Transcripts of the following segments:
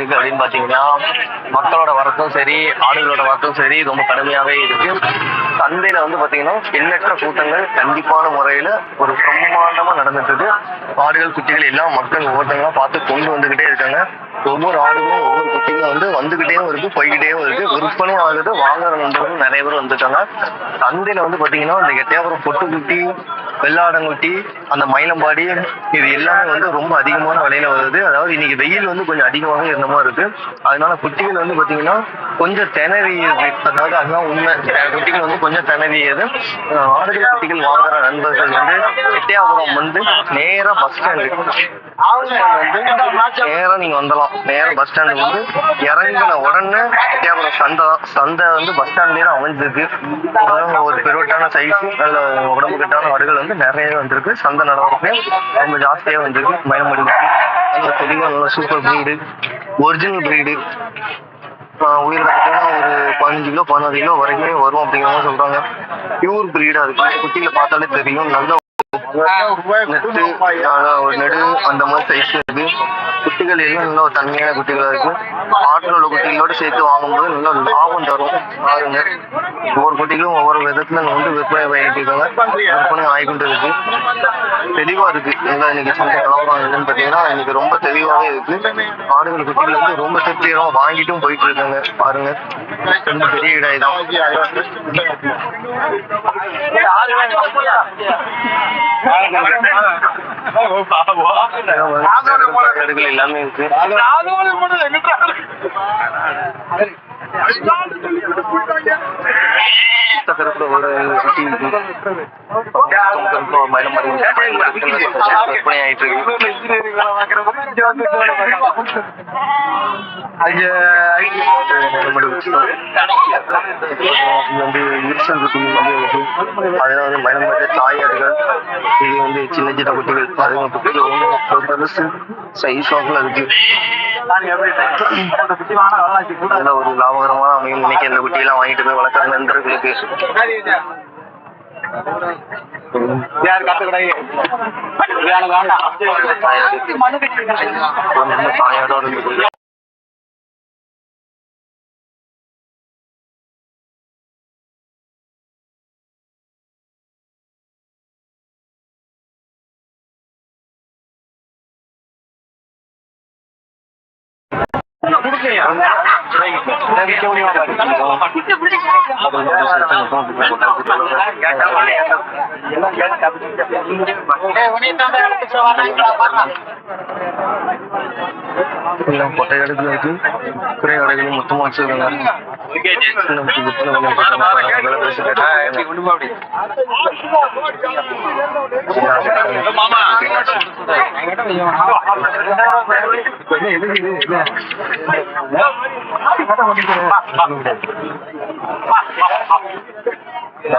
இருக்கு அப்படின்னு பாத்தீங்கன்னா மக்களோட வரத்தும் சரி ஆடுகளோட வரத்தும் சரி ரொம்ப கடுமையாவே இருக்கு. சந்தையில வந்து பார்த்தீங்கன்னா எண்ணற்ற கூட்டங்கள் கண்டிப்பான முறையில ஒரு பிரம்மாண்டமா நடந்துட்டு இருக்கு ஆடுகள் குட்டிகள் எல்லாம் மக்கள் ஒவ்வொருத்தங்களா பார்த்து கொண்டு வந்துகிட்டே இருக்காங்க. ஒவ்வொரு ஆடுகளும் ஒவ்வொரு குட்டிகளும் வந்து வந்துகிட்டேயும் இருக்கு போய்கிட்டேயும் இருக்கு. விற்பனையும் ஆகுது வாங்குற நண்பர்களும் நிறைய பேர் வந்துட்டாங்க. சந்தையில வந்து பாத்தீங்கன்னா இந்த எட்டையாபுரம் பொட்டுக்குட்டி வெள்ளாடங்குட்டி அந்த மயிலம்பாடி இது எல்லாமே வந்து ரொம்ப அதிகமான விலையில வருது. அதாவது இன்னைக்கு வெயில் வந்து கொஞ்சம் அதிகமாக இருந்த மாதிரி இருக்கு. அதனால குட்டிகள் வந்து பாத்தீங்கன்னா கொஞ்சம் திணறி அதாவது அதுதான் உண்மை. குட்டிகள் வந்து கொஞ்சம் தனவியது. ஆடுகள் குட்டிகள் வாங்குற நண்பர்கள் வந்து எட்டையாபுரம் வந்து நேரா பஸ் ஸ்டாண்டு வந்து நேரா நீங்க வந்துடலாம். நேரா பஸ் ஸ்டாண்டு வந்து இறங்கின உடனே எட்டையாபுரம் சந்தை தான். சந்தை வந்து பஸ் ஸ்டாண்ட்லயே தான் அமைஞ்சிருக்கு. ஒரு பெருவட்டான சைஸ் நல்ல உடம்பு கட்டான ஆடுகள் வந்து நிறைய வந்திருக்கு. சந்தை நடவடிக்கை ரொம்ப ஜாஸ்தியா வந்திருக்கு. மயமடி நல்ல தெளிவாக நல்ல சூப்பர் ப்ரீடு ஒரிஜினல் ப்ரீடு உயிர் ஒரு பதினஞ்சு கிலோ பதினாறு கிலோ வரைக்கும் வரும் அப்படிங்கிற மாதிரி சொல்றாங்க. பியூர் பிரீடு அது குட்டியில பார்த்தாலே தெரியும். நல்ல நெட்டு நெடு அந்த மாதிரி சைஸ் இருக்கு. குட்டிகள் எல்லாம் நல்ல ஒரு தன்மையான குட்டிகளா இருக்கு. ஆட்டில் உள்ள குட்டிகளோட சேர்த்து வாங்கும்போது நல்ல லாபம் தரும். பாருங்க. ஒவ்வொரு குட்டிகளும் ஒவ்வொரு விதத்துல வந்து விற்பனை பண்ணிட்டு இருக்காங்க விற்பனை ஆகிக்கொண்டு இருக்கு. தெளிவா இருக்கு. நல்லா இன்னைக்கு சந்தை நிலவரம் என்னன்னு பாத்தீங்கன்னா இன்னைக்கு ரொம்ப தெளிவாவே இருக்கு. ஆடுகள் குட்டிகள் வந்து ரொம்ப திருப்திகரமா வாங்கிட்டும் போயிட்டு இருக்காங்க பாருங்க. ரொம்ப பெரிய இடம் இடம் எல்லாமே இருக்கு. பக்கத்துல ஒரு குட்டி இருக்கு மயிலம் மாதிரி விற்பனை ஆயிட்டு இருக்கு அது இது வந்து விரிசல் குட்டி வந்து இருக்கு அதெல்லாம் வந்து மயிலம் மாதிரி தாயாடுகள் இது வந்து சின்ன சின்ன குட்டிகள் அதுங்க குட்டிகள் ஒன்று பெருசு சைஸ் வாக்கில் இருக்கு நல்ல ஒரு லாபகரமான அமையும் இன்னைக்கு இந்த குட்டியெல்லாம் வாங்கிட்டு போய் வளர்க்குற நண்பர்களுக்கு. யார் கத்துக்கடை வேணும் Eh, bonita, எல்லாம் கொட்டை இடத்துல இருக்கு குறை கடைகளும் மொத்தமா வச்சிருக்காங்க.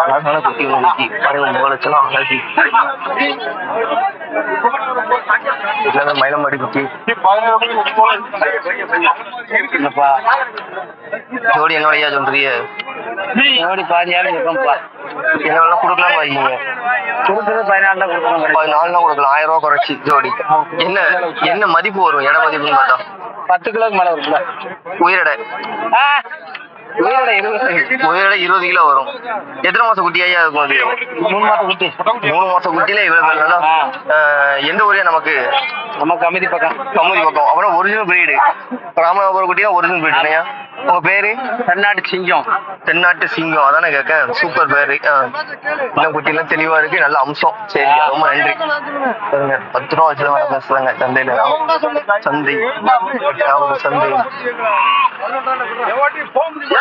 அழகான குட்டி பாருங்க முகலட்சணம் அழகி எல்லாமே மயிலமாடி குட்டி. என்னப்பா? ஜோடி என்ன வழியா சொல்றீங்க? ஜோடி பாதியாவது இருக்கும்ப்பா. என்ன வேணா கொடுக்கலாம் வைங்க கொடுத்தது பதினாலு தான் கொடுக்கணும். பதினாலுனா கொடுக்கலாம். ஆயிரம் ரூபாய் குறைச்சி ஜோடி. என்ன என்ன மதிப்பு வரும்? இட மதிப்புன்னு பார்த்தா? பத்து கிலோக்கு மேல இருக்குல்ல உயிரிடை. உயிரோட இருபது கிலோ வரும். எத்தனை மாசம் குட்டியா இருக்கும் அது? மூணு மாசம் குட்டி. மூணு மாசம் குட்டியில இவ்வளவு நல்லா எந்த ஊரே நமக்கு? நமக்கு அமைதி பக்கம். கமுதி பக்கம். அப்புறம் ஒரிஜினல் பிரீடு ராமநாதபுரம் குட்டியா ஒரிஜினல் பிரீடு இல்லையா? உங்க பேரு? தென்னாட்டு சிங்கம். தென்னாட்டு சிங்கம். அதானே கேட்க சூப்பர் பேரு. எல்லாம் குட்டிலாம் தெளிவா இருக்கு. நல்ல அம்சம். சரி ரொம்ப நன்றி. பத்து ரூபா வச்சு தான் பேசுறாங்க. சந்தையில. சந்தை. சந்தை. கிட்ட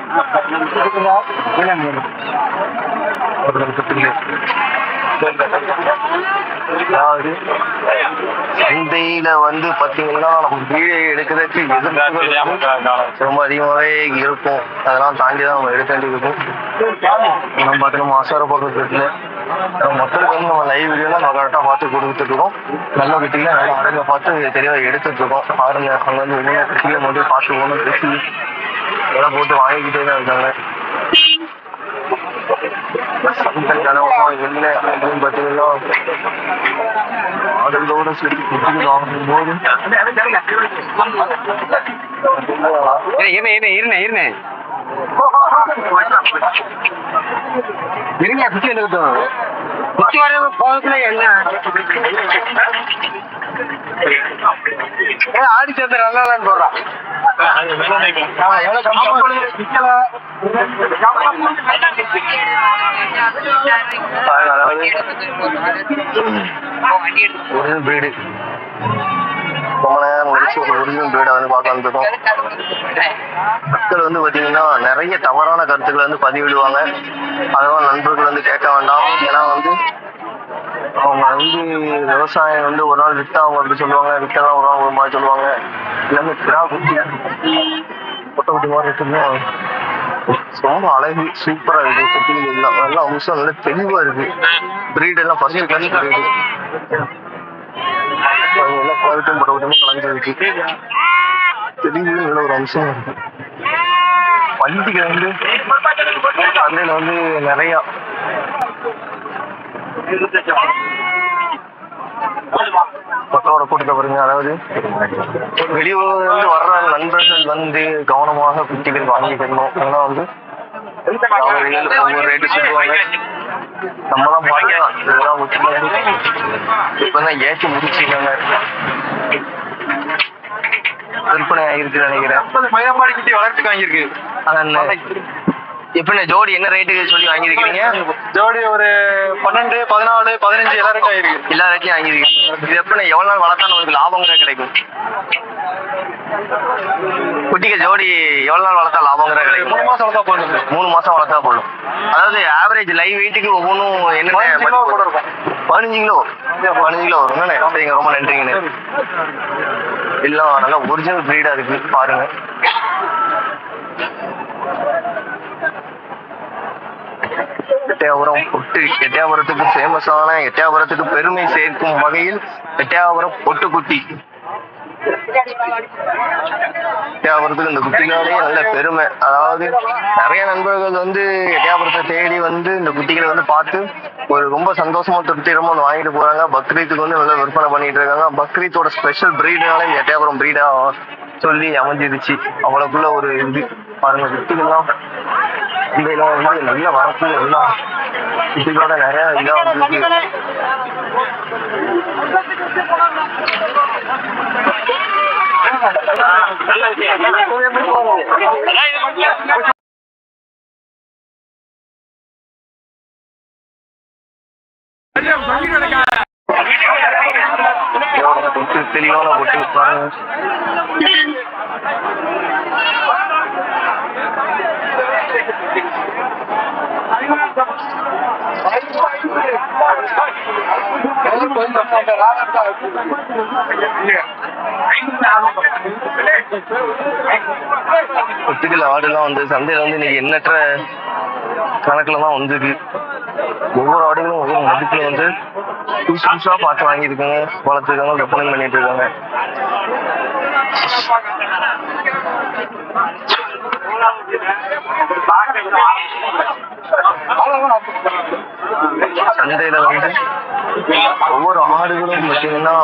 அதாவது சந்தையில வந்து பாத்தீங்கன்னா நம்ம வீடியோ எடுக்கிறதுக்கு எதிர்ப்புகள் ரொம்ப அதிகமாவே இருக்கும். அதெல்லாம் தாண்டி தான் நம்ம எடுக்க வேண்டியது இருக்கும் நம்ம பார்த்தீங்கன்னா ஆசார பக்கத்துல நம்ம மக்களுக்கு வந்து நம்ம லைவ் வீடியோ நம்ம கரெக்டாக பார்த்து கொடுத்துட்டு இருக்கோம். நல்ல கட்டில நல்ல அடங்க பார்த்து தெளிவாக எடுத்துட்டு இருக்கோம். பாருங்க அங்க வந்து ஒவ்வொரு கீழே வந்து பார்த்து ஒன்றும் பேசி இதெல்லாம் போட்டு வாங்கிக்கிட்டே தான் இருக்காங்க. பார்த்தீங்கன்னா ஆடுகளோட சேர்த்து குட்டிகள் வாங்கும்போது இருங்க இருங்க குச்சி எடுக்கட்டும். குச்சி வர போகத்துல என்ன? ஏ, ஆடி சேர்த்து நல்லா போடுறான் ஆமா, ஒரிஜினல் பிரீடு ரொம்ப நேரம் முடிச்சு ஒரு ஒரிஜினல் பிரீடை வந்து பார்க்க வந்துருக்கோம். மக்கள் வந்து பாத்தீங்கன்னா நிறைய தவறான கருத்துக்களை வந்து பதிவிடுவாங்க. அதெல்லாம் நண்பர்கள் வந்து கேட்க வேண்டாம். ஏன்னா வந்து அவங்க வந்து விவசாயம் வந்து ஒரு நாள் விட்டா அவங்க அப்படி சொல்லுவாங்க வித்தெல்லாம் ஒரு நாள் ஒரு மாதிரி சொல்லுவாங்க. எல்லாமே கிரா குட்டி கொட்டை குட்டி மாதிரி இருக்குங்க. ரொம்ப அழகு சூப்பரா இருக்கு குட்டிங்க எல்லாம். நல்லா அம்சம் நல்லா தெளிவா இருக்கு. பிரீட் எல்லாம் ஃபர்ஸ்ட் கிளாஸ் பிரீடு எல்லாம் குவாலிட்டியும் பரவட்டும் கலந்துருக்கு தெளிவு நல்ல ஒரு அம்சம் இருக்கு. வண்டிகள் வந்து சந்தையில வந்து நிறையா மக்களோட கூட்டத்தை பாருங்க அதாவது? வெளியூர்ல இருந்து வர்ற நண்பர்கள் வந்து கவனமாக குட்டிகள் வாங்கிக்கணும் ஏன்னா வந்து ஒவ்வொரு ரேட்டு சொல்லுவாங்க. நம்ம தான் பார்க்கலாம் இதெல்லாம் முக்கியமா வந்து இப்பதான் ஏற்றி முடிச்சிருக்காங்க. விற்பனை ஆகிருக்கு நினைக்கிறேன். மயிலம்பாடி குட்டி வளர்ச்சி வாங்கியிருக்கு. அதான் எப்படி ஜோடி என்ன ரேட்டுக்கு சொல்லி வாங்கியிருக்கிறீங்க? ஜோடி ஒரு பன்னெண்டு பதினாலு பதினஞ்சு எல்லா ரேட்டும் ஆயிருக்கு எல்லா ரேட்டையும் வாங்கியிருக்கீங்க. இது எப்படி எவ்வளவு நாள் வளர்த்தா நமக்கு லாபங்கிற கிடைக்கும்? குட்டிகள் ஜோடி எவ்வளவு நாள் வளர்த்தா லாபங்கிற கிடைக்கும்? மூணு மாசம் வளர்த்தா போதும். மூணு மாசம் வளர்த்தா போதும். அதாவது ஆவரேஜ் லைவ் வெயிட்டுக்கு ஒவ்வொன்றும் என்ன பதினஞ்சு கிலோ. பதினஞ்சு கிலோ? வரும்? சரிங்க ரொம்ப நன்றிங்கண்ணே எல்லாம் நல்லா ஒரிஜினல் பிரீடா இருக்கு. பாருங்க. எட்டயபுரம் பொட்டு எட்டயபுரத்துக்கு ஃபேமஸான எட்டயபுரத்துக்கு பெருமை சேர்க்கும் வகையில் எட்டயபுரம் பொட்டு குட்டி. எட்டயபுரத்துக்கு இந்த குட்டிகளாலே நல்ல பெருமை. அதாவது நிறைய நண்பர்கள் வந்து எட்டயபுரத்தை தேடி வந்து இந்த குட்டிகளை வந்து பார்த்து ஒரு ரொம்ப சந்தோஷமா திருப்திகரமா ஒன்று வாங்கிட்டு போறாங்க. பக்ரீத்துக்கு வந்து நல்லா விற்பனை பண்ணிட்டு இருக்காங்க. பக்ரீத்தோட ஸ்பெஷல் பிரீடுனால இந்த எட்டயபுரம் பிரீடா சொல்லி அமைஞ்சிருச்சு. அவளுக்குள்ள ஒரு இது. பாருங்க குட்டிகள்லாம் இந்த வந்து நல்ல வரப்பு எல்லாம் குட்டிகளோட நிறைய இதா வந்து பொட்டு தெளிவான பொட்டு பாருங்க. ஒத்துக்கல ஆடுலாம் வந்து சந்தையில வந்து இன்னைக்கு எண்ணற்ற கணக்குல தான் வந்துருக்கு. ஒவ்வொரு ஆடுகளும் ஒவ்வொரு மதிப்புல வந்து புதுசு புதுசா பார்த்து வாங்கியிருக்காங்க. வளர்த்துருக்காங்க விற்பனை பண்ணிட்டு இருக்காங்க. சந்தையில வந்து ஒவ்வொரு ஆடுகளும் பார்த்தீங்கன்னா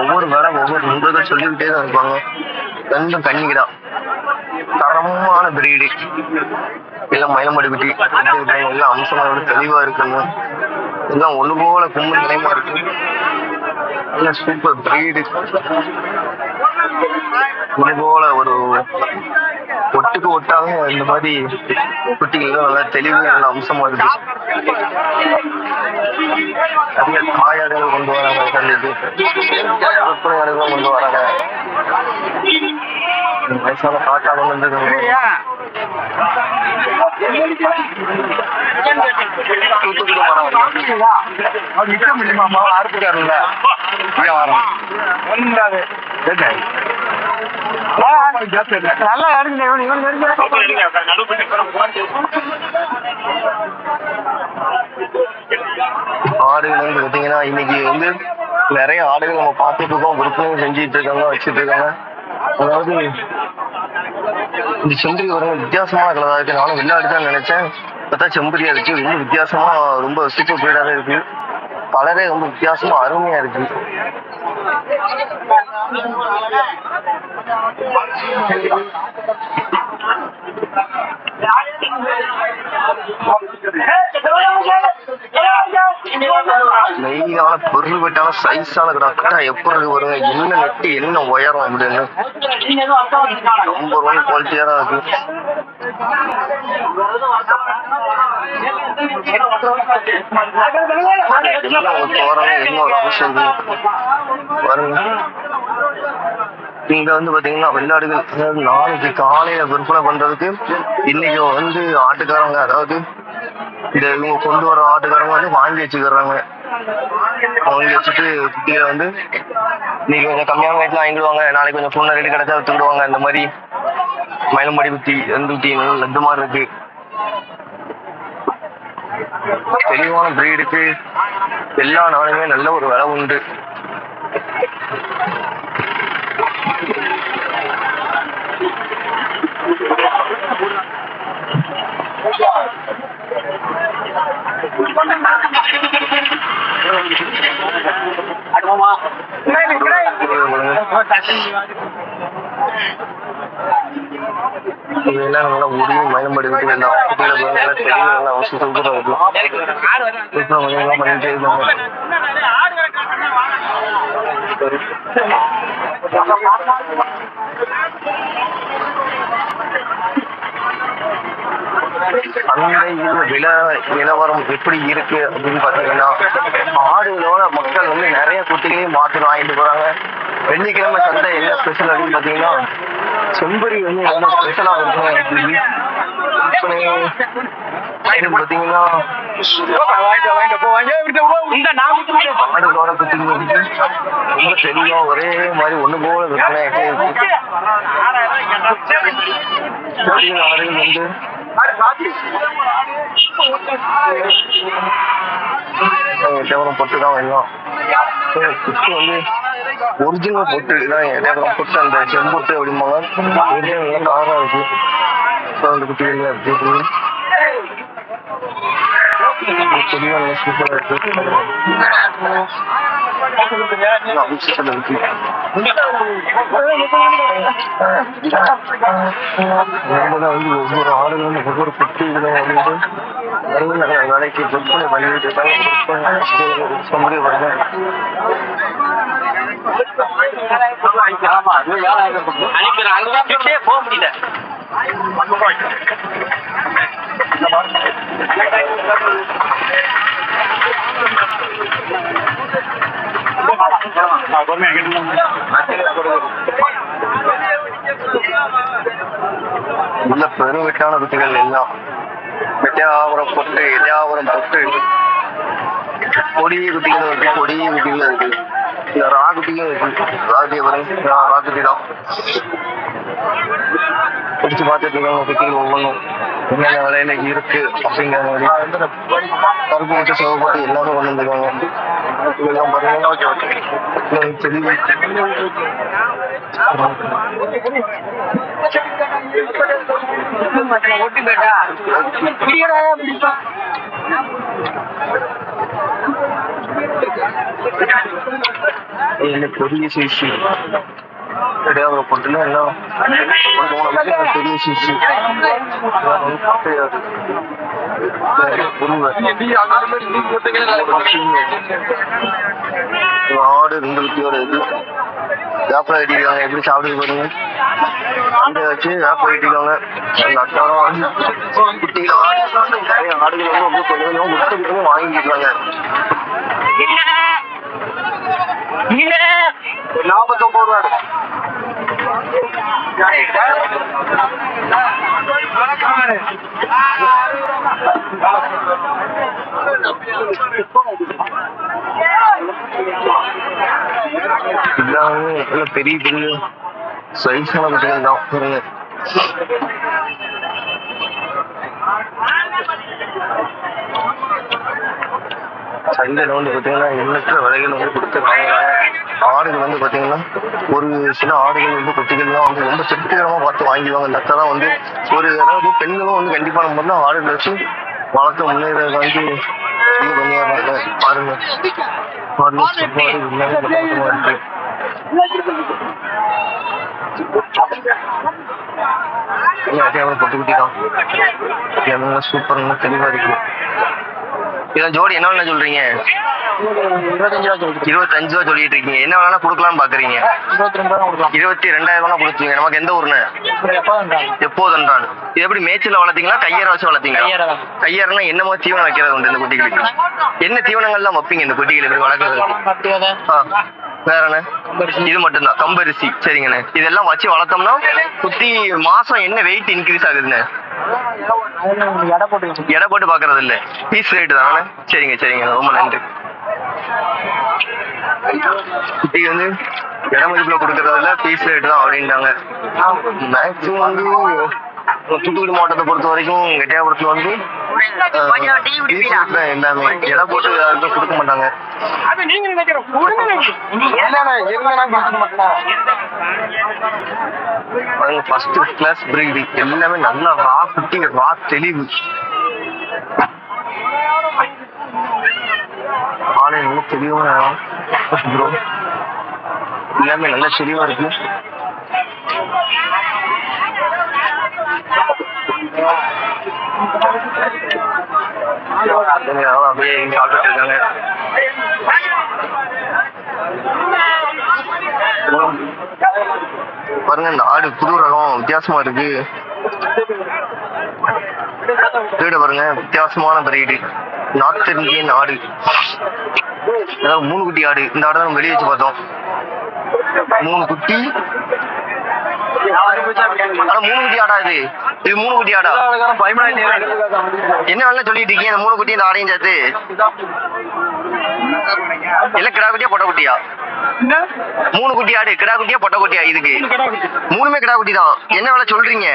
ஒவ்வொரு வேலை ஒவ்வொரு நண்பர்கள் சொல்லிக்கிட்டே தான் இருப்பாங்க. ரெண்டும் கன்னிக்கிடா. தரமான பிரீடு எல்லாம் மயிலமாடி குட்டி எல்லாம் அம்சங்களோட தெளிவா இருக்குங்க. எல்லாம் ஒண்ணு போல கும்பல் நிலையமா இருக்கு. சூப்பர் பிரீடு ஒண்ணு போல ஒரு ஒட்டுக்கு ஒட்டாக இந்த மாதிரி குட்டிகள் நல்லா தெளிவு நல்ல அம்சமா இருக்கு நிறைய தாயாடுகள் கொண்டு வராங்க சந்தைக்கு விற்பனை ஆடுகளும் கொண்டு வராங்க. வயசான காட்டா கொண்டு வந்துருக்காங்க தூத்துக்குடி மரம் அறுத்துக்காருல்ல நல்லா எடுங்க இவன் இவன் ஆடுகள் வந்து பாத்தீங்கன்னா இன்னைக்கு வந்து நிறைய ஆடுகள் நம்ம பார்த்துட்டு இருக்கோம் குரூப்லையும் செஞ்சுட்டு இருக்காங்க வச்சுட்டு இருக்காங்க. அதாவது இந்த செம்பரி ஒரு வித்தியாசமான கலரா இருக்கு. நானும் வெள்ளாடு தான் நினைச்சேன். பார்த்தா செம்பரியா இருக்கு ரொம்ப வித்தியாசமா ரொம்ப சூப்பர் பிரீடாவே இருக்கு. கலரே ரொம்ப வித்தியாசமா அருமையா இருக்கு. แบบนี้ก็ได้ மெயினான பொருள் விட்டாலும் சைஸான கிடக்கா. எப்படி இருக்கு வருங்க என்ன நெட்டு என்ன உயரம் அப்படின்னு. ரொம்ப ரொம்ப குவாலிட்டியா தான் இருக்கு. என்ன ஒரு என்ன ஒரு அவசியம் பாருங்க. இங்க வந்து பாத்தீங்கன்னா வெள்ளாடுகள் அதாவது நாளைக்கு காலையில விற்பனை பண்றதுக்கு இன்னைக்கு வந்து ஆட்டுக்காரங்க அதாவது இந்த இவங்க கொண்டு வர ஆட்டுக்காரங்க வந்து வாங்கி வச்சுக்கிறாங்க. வாங்கி வச்சுட்டு குட்டியில வந்து இன்னைக்கு கொஞ்சம் கம்மியான ரேட்ல வாங்கிடுவாங்க. நாளைக்கு கொஞ்சம் பொண்ணு ரேட்டு கிடைச்சா வித்துக்கிடுவாங்க. இந்த மாதிரி மயிலம்படி குட்டி எந்த குட்டி லட்டு மாதிரி இருக்கு. தெளிவான பிரீடுக்கு எல்லா நாளுமே நல்ல ஒரு விலை உண்டு. குட்டி எல்லாம் குட்டியில பாருங்க, நல்லா தெளிவா நல்லா அவசியம் சூப்பரா இருக்கு விற்பனை கொஞ்சம் கொஞ்சமா பண்ணிட்டே இருக்காங்க சந்தையில் வில நிலவரம் எப்படி இருக்கு அப்படின்னு பாத்தீங்கன்னா ஆடுகளோட மக்கள் வந்து நிறைய குட்டிகளையும் மாத்தி வாங்கிட்டு போறாங்க. வெள்ளிக்கிழமை சந்தை என்ன ஸ்பெஷல் அப்படின்னு பாத்தீங்கன்னா செம்பரி வந்து ரொம்ப ஸ்பெஷலா இருக்கும். விற்பனை ரொம்ப தெளிவா ஒரே மாதிரி ஒண்ணு போல விற்பனை வந்து எட்டயபுரம் பொட்டு தான் வேணும் வந்து ஒரிஜினல் பொட்டு தான் எட்டயபுரம் பொட்டு அந்த செம்பொட்டு அப்படிம்பாங்க ஒரிஜினல் காரா இருக்கு ஸோ அந்த குட்டிகள் இருக்கு தெளிவா நல்லா சூப்பரா இருக்கு நல்லா அபிஷேகம் இருக்கு நம்மதான் வந்து ஒவ்வொரு ஒவ்வொரு குட்டி இதுல வந்து வேலைக்கு விற்பனை பண்ணிட்டு இருக்காங்க விற்பனை போக முடியல. உள்ள பெருவெட்டான குட்டிகள் எல்லாம் எட்டாவரம் பொட்டு எட்டாவரம் பொட்டு. கொடிய குட்டிகள் இருக்கு கொடிய குட்டிகள் இருக்கு. இந்த ரா குட்டிகள் இருக்கு. ராகுட்டிய பாருங்க ரா தான் பிடிச்சு பார்த்துட்டு இருக்காங்க குட்டிகள் ஒவ்வொன்றும் என்னென்ன விலையில இருக்கு அப்படிங்கிற மாதிரி கருப்பு போட்டு சிவப்பு போட்டு எல்லாமே கொண்டு வந்துருக்காங்க. இதெல்லாம் பாருங்க. தெளிவு பெரிய சைஸ் கிடையாது பொட்டுல எல்லாம் மூணு பெரிய சைஸ் ஆடு ரெண்டு குட்டியோட இருக்கு வேப்பில எப்படி சாப்பிட்டு பாருங்க. அந்த வச்சு வேப்பில வெட்டிருக்காங்க அந்த அக்காரம் குட்டிகள் ஆடுகள் வந்து ரொம்ப கொஞ்சம் கொஞ்சம் முட்டை குட்டி வாங்கிட்டு இருக்காங்க நாற்பத்தொன்பது ரூபா எல்லாமே எல்லாம் பெரிய பெரிய சைஸான குட்டிகள் தான் பாருங்க சந்தையில் வந்து பார்த்தீங்கன்னா எண்ணற்ற விலைகள் வந்து கொடுத்து ஆடுகள் வந்து பார்த்தீங்கன்னா ஒரு சில ஆடுகள் வந்து குட்டிகள்லாம் வந்து ரொம்ப திருப்திகரமாக பார்த்து வாங்கிடுவாங்க. இந்த தான் வந்து ஒரு அதாவது பெண்களும் வந்து கண்டிப்பாக நம்ம வந்து ஆடுகள் வச்சு வளர்த்து முன்னேற வந்து இது பண்ணிடுறாங்க. பாருங்க. ஆடு செவ்வாடு எல்லாமே குட்டி தான் தெளிவா இருக்கு. இதான் ஜோடி என்ன வேணா சொல்றீங்க? இருபத்தஞ்சு ரூபா சொல்லுது இருபத்தஞ்சு ரூபா சொல்லிட்டு இருக்கீங்க. என்ன வேணா கொடுக்கலாம்னு பாக்குறீங்க? இருபத்தி ரெண்டு ரூபா கொடுக்கலாம். இருபத்தி ரெண்டாயிரம் ரூபா கொடுத்துருங்க. நமக்கு எந்த ஊர்னு எப்போதுன்றான் இது எப்படி மேய்ச்சல வளர்த்தீங்களா கையற வச்சு வளர்த்தீங்களா. கையறனா என்ன மாதிரி தீவனம் வைக்கிறது உண்டு இந்த குட்டிகளுக்கு. என்ன தீவனங்கள்லாம் வைப்பீங்க இந்த குட்டிகள் இப்படி வளர்க்கறது வேற கம்பரிசி. இது மட்டும்தான். கம்பரிசி. சரிங்கண்ணே. இதெல்லாம் வச்சு வளர்த்தோம்னா குட்டி மாசம் என்ன வெயிட் இன்க்ரீஸ் ஆகுதுண்ணே? எடை போட்டு பாக்குறது இல்ல பீஸ் ரேட்டு தானே? சரிங்க சரிங்க. ரொம்ப நன்றி. குட்டி வந்து இட மதிப்புல கொடுக்கறது இல்ல பீஸ் ரேட்டு தான் அப்படின்ட்டாங்க. மேக்ஸிமம் வந்து தூத்துக்குடி மாவட்டத்தை பொறுத்த வரைக்கும் எட்டயபுரத்துல வந்து எல்லாமே. எடை போட்டு யாருக்கும் கொடுக்க மாட்டாங்க. ஃபர்ஸ்ட் கிளாஸ் பிரீடு எல்லாமே நல்லா ரா குட்டி ரா தெளிவு. நல்ல தெளிவான ப்ரோ எல்லாமே நல்ல தெளிவா இருக்கு. இருக்காங்க பாருங்க இந்த ஆடு புது ரகம் வித்தியாசமா இருக்கு. வீடு பாருங்க வித்தியாசமான பிரீடு நார்த் இந்தியன் ஆடு. அதாவது மூணு குட்டி ஆடு. இந்த ஆடு தான் வெளியே வச்சு பார்த்தோம். மூணு குட்டி ஆனா மூணு குட்டி ஆடா இது. இது மூணு குட்டி ஆடா. என்ன சொல்லிட்டு இருக்கீங்க? இந்த மூணு குட்டி இந்த ஆடையும் சேர்த்து. எல்லாம் கிடா குட்டியா பொட்டை குட்டியா? மூணு குட்டி ஆடு கிடா குட்டியா பொட்டை குட்டியா இதுக்கு? மூணுமே கிடா குட்டி தான். என்ன வேலை சொல்றீங்க?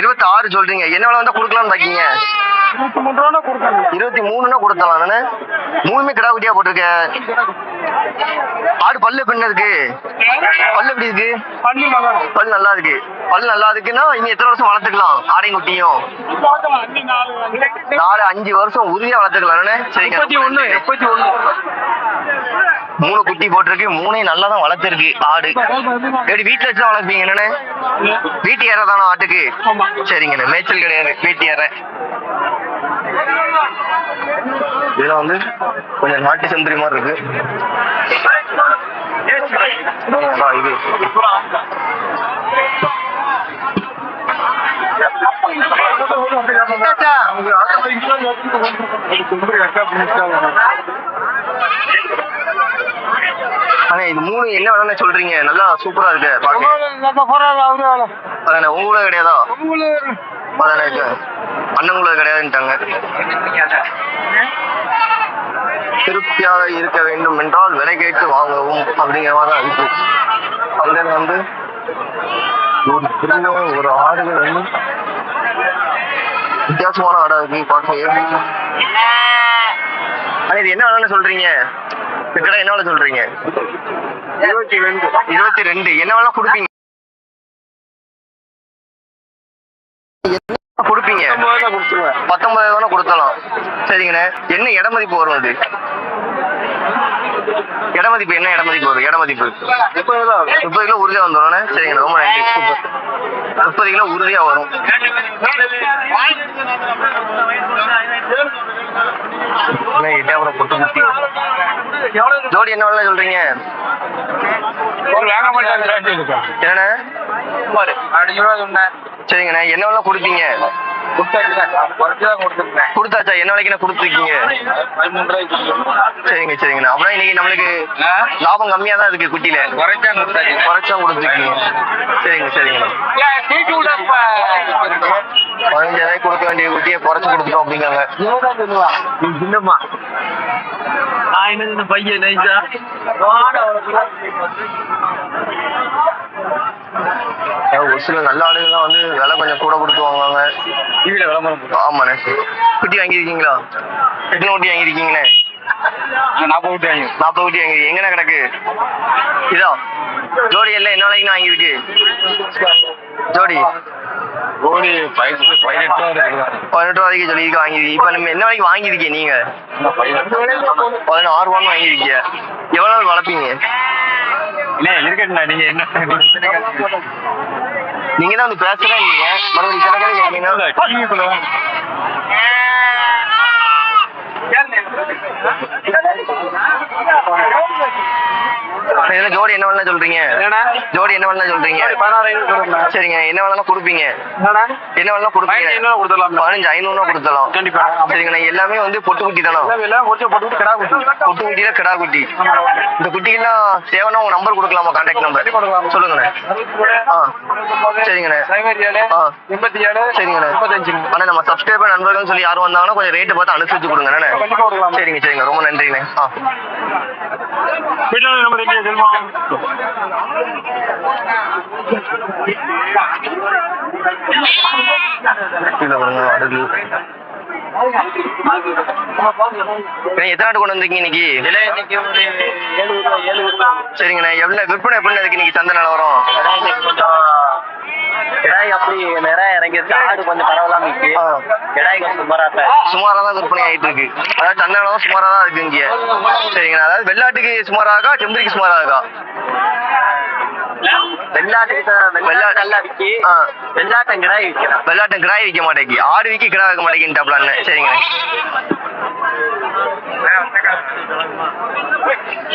இருபத்தாறு சொல்றீங்க. என்ன வேலை வந்தா கொடுக்கலாம்னு பாக்கீங்க? இருபத்தி மூணு கொடுத்தலாம் மூணுமே கிடா குட்டியா போட்டிருக்க. ஆடு பல்லு எப்படி இருக்கு? பல்லு எப்படி இருக்கு? பல் நல்லா இருக்கு. பல் நல்லா இருக்குன்னா இனி எத்தனை வருஷம் வளர்த்துக்கலாம்? ஆடையும் குட்டியும். நாலு அஞ்சு வருஷம் உறுதியா வளர்த்துக்கலாம் ஒண்ணு முப்பத்தி ஒண்ணு. மூணு குட்டி போட்டிருக்கு மூணையும் நல்லா தான் வளர்த்துருக்கு ஆடு. எப்படி வீட்டுல வச்சு தான் வளர்ப்பீங்க என்னன்னு வீட்டு ஏற தானே ஆட்டுக்கு. சரிங்கண்ணே மேய்ச்சல் கிடையாது வீட்டு ஏற. இதுல வந்து கொஞ்சம் நாட்டு செம்பரி மாதிரி இருக்கு. இது. மூணு என்ன வேணும்னு சொல்றீங்க? நல்லா சூப்பரா இருக்கு பாக்க உங்களோட கிடையாதா அதானே இருக்கு அண்ணங்களோட கிடையாதுன்ட்டாங்க. திருப்தியாக இருக்க வேண்டும் என்றால் விலை கேட்டு வாங்கவும் அப்படிங்கிற மாதிரி தான் இருக்கு. அங்க வந்து ஒரு சின்ன ஒரு ஆடுகள் வந்து வித்தியாசமான ஆடா இருக்கு. பார்க்க ஆனா இது என்ன வேணும்னு சொல்றீங்க? இந்த கடை என்ன வேலை சொல்றீங்க? இருபத்தி ரெண்டு. இருபத்தி ரெண்டு. என்ன வேணா கொடுப்பீங்க? கொடுப்பீங்க? கொடுத்துருவேன். பத்தொன்பது வேணா கொடுத்தலாம். சரிங்கண்ணே. என்ன இட மதிப்பு வரும் அது? இட மதிப்பு என்ன இட மதிப்பு வரும் இட மதிப்பு முப்பது கிலோ உறுதியா வந்துடும்ண்ணே சரிங்க ரொம்ப நன்றி. முப்பது கிலோ உறுதியா வரும். என்ன எட்டாபுரம் பொட்டு குட்டி ஜோடி என்ன விலை சொல்றீங்க. என்னண்ணே? சரிங்கண்ணே என்ன விலை கொடுப்பீங்க கொடுத்தாச்சா? என்ன விலைக்குண்ணே கொடுத்துருக்கீங்க? சரிங்க சரிங்கண்ணா. அப்படின்னா இன்னைக்கு நம்மளுக்கு? லாபம் கம்மியா தான் இருக்கு குட்டியில. குறைச்சா கொடுத்தாச்சு. குறைச்சா கொடுத்துருக்கீங்க. சரிங்க சரிங்கண்ணா. பதினஞ்சாயிரம் கொடுக்க வேண்டிய குட்டியை குறைச்சு கொடுத்துட்டோம் அப்படிங்காங்க சின்னம்மா நான் என்ன இந்த பையன் அதாவது ஒரு சில நல்ல ஆடுகள்லாம் வந்து விலை கொஞ்சம் கூட கொடுத்து வாங்குவாங்க. டிவியில விளம்பரம் ஆமாண்ணே. குட்டி வாங்கியிருக்கீங்களா? எத்தனை குட்டி வாங்கியிருக்கீங்கண்ணே நாற்பது விட்டு வாங்கி நாற்பது குட்டி வாங்கி எங்கண்ணே கிடக்கு? இதா ஜோடி எல்லாம் என்ன விலைக்குண்ணா வாங்கியிருக்கு? ஜோடி. கோடி பதினெட்டு பதினெட்டு ரூபாய்க்கு சொல்லியிருக்க வாங்கியிருக்கீங்க இப்போ நம்ம என்ன விலைக்கு வாங்கியிருக்கீங்க நீங்க? பதினெட்டு பதினாறு ரூபான்னு வாங்கியிருக்கீங்க எவ்வளோ வளர்ப்பீங்க? இல்ல இருக்கட்டுண்ணா நீங்க என்ன நீங்க தான் வந்து பேசுறேன் இல்லைங்க மறுபடியும் கணக்காக கேட்கீங்கன்னா டிவிக்குள்ள இதுல ஜோடி என்ன வேலை சொல்றீங்க. ஜோடி என்ன வேலை சொல்றீங்க. சரிங்க. என்ன வேலை கொடுப்பீங்க. என்ன வேலை கொடுப்பீங்க. பதினஞ்சு ஐநூறு கொடுத்துடலாம்ல. பதினஞ்சு ஐநூறுவா கொடுத்தலாம் கண்டிப்பா. எல்லாமே வந்து பொட்டு குட்டி தானே? போட்டு கிடா குட்டி. பொட்டு குட்டியில கிடா குட்டி. இந்த குட்டிக்கெல்லாம் தேவைன்னா உங்க நம்பர் கொடுக்கலாமா? Contact number. சொல்லுங்கண்ணே. ஆ. சரிங்கண்ணே. எண்பத்தி ஏழு சரிங்கண்ணே. அண்ணா நம்ம சப்ஸ்கிரைபர் நண்பர்கள் சொல்லி யாரும் வந்தாங்கன்னா கொஞ்சம் ரேட்டு பார்த்து அனுசரிச்சு கொடுங்க. சரிங்க சரிங்க. ரொம்ப நன்றிண்ணே ஆ. எத்தனை கொண்டு வந்திருக்கீங்க இன்னைக்கு? சரிங்கண்ணே. எவ்வளவு விற்பனை எப்படி இருக்கு இன்னைக்கு சந்தை நிலவரம்? கிடாய் அப்படி நிறைய இறங்கிருச்சு ஆடு கொஞ்சம் பரவலாம இருக்கு. ஆ. கிடாய் கொஞ்சம் சுமாரா தான் சுமாரா தான் விற்பனை ஆயிட்டு இருக்கு அதாவது சந்தை நிலவரம் சுமாரா தான் இருக்கு இங்க. சரிங்கண்ணா அதாவது வெள்ளாட்டுக்கு சுமாரா இருக்கா செம்பரிக்கு சுமாரா இருக்கா வெள்ளாட்டுக்கு தான் வெள்ளாட்டு நல்லா விக்கி. ஆ. வெள்ளாட்டம் கிடாய் விற்க மாட்டேங்கி. ஆடு விக்கி கிடா வைக்க மாட்டேங்கிட்டாப்லான்னு சரிங்கண்ணே